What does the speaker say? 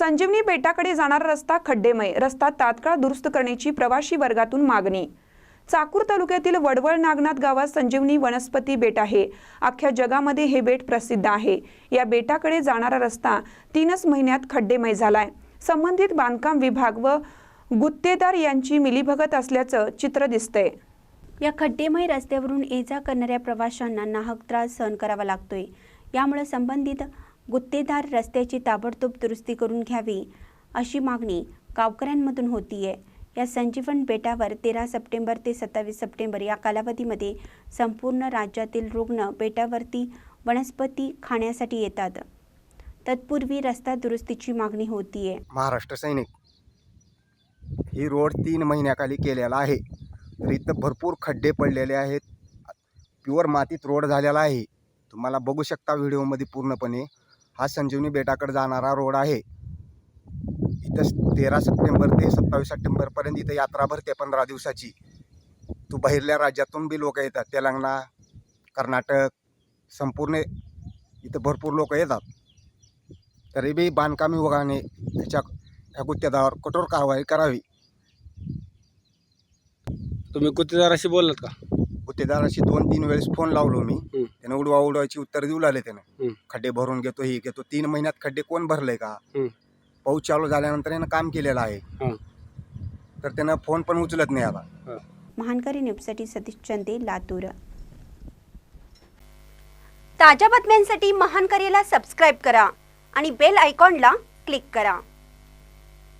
संजीवनी बेटाकडे जाणारा रस्ता खड्डेमय रस्ता तात्काळ दुरुस्त करण्याची प्रवासी वर्गातून मागणी. चाकूर तालुक्यातील वडवळ नागनाथ गावात संजीवनी वनस्पती बेट आहे. अख्ख्या जगामध्ये हे बेट प्रसिद्ध आहे. या बेटाकडे जाणारा रस्ता तीनच महिन्यात खड्डेमय झालाय. संबंधित बांधकाम विभाग व गुत्तेदार यांची मिलीभगत असल्याचं चित्र दिसतंय. या खड्डेमय रस्त्यावरून ये जा करणाऱ्या प्रवाशांना नाहक त्रास सहन करावा लागतोय. यामुळे संबंधित गुत्तेदार रस्त्याची ताबडतोब दुरुस्ती करून घ्यावी अशी मागणी गावकऱ्यांमधून होतीये. या संजीवन बेटावर तेरा सप्टेंबर ते सत्तावीस सप्टेंबर या कालावधीमध्ये संपूर्ण राज्यातील रुग्ण बेटावरती वनस्पती खाण्यासाठी येतात. तत्पूर्वी रस्ता दुरुस्तीची मागणी होतीये. महाराष्ट्र सैनिक ही रोड तीन महिन्याखाली केलेला आहे. तर इथं भरपूर खड्डे पडलेले आहेत. प्युअर मातीत रोड झालेला आहे. तुम्हाला बघू शकता व्हिडिओमध्ये पूर्णपणे. हा संजीवनी बेटाकडे जाणारा रोड आहे. इथं तेरा सप्टेंबर ते सत्तावीस सप्टेंबरपर्यंत इथं यात्रा भरते पंधरा दिवसाची. तू बाहेरल्या राज्यातून बी लोक येतात. तेलंगणा कर्नाटक संपूर्ण इथं भरपूर लोक येतात. तरी बी बांधकाम विभागाने त्याच्या ह्या गुत्तेदारावर कठोर कारवाई करावी. तुम्ही गुत्तेदाराशी बोललात का? गुत्तेदाराशी दोन तीन वेळेस फोन लावलो मी. हं. त्यानं उडवा उडवायची उत्तर देऊ लागले त्यानं. खड्डे भरून घेतो हे घेतो. तीन महिन्यात खड्डे कोण भरले का. पाऊस चालू झाल्यानंतर यानं काम केलेलं आहे. हां. तर त्यानं फोन पण उचलत नाही आता. महानकरी न्यूजसाठी सतीश चंदे लातूर. ताज्या बातम्यांसाठी महानकरीला सबस्क्राईब करा आणि बेल आयकॉनला क्लिक करा.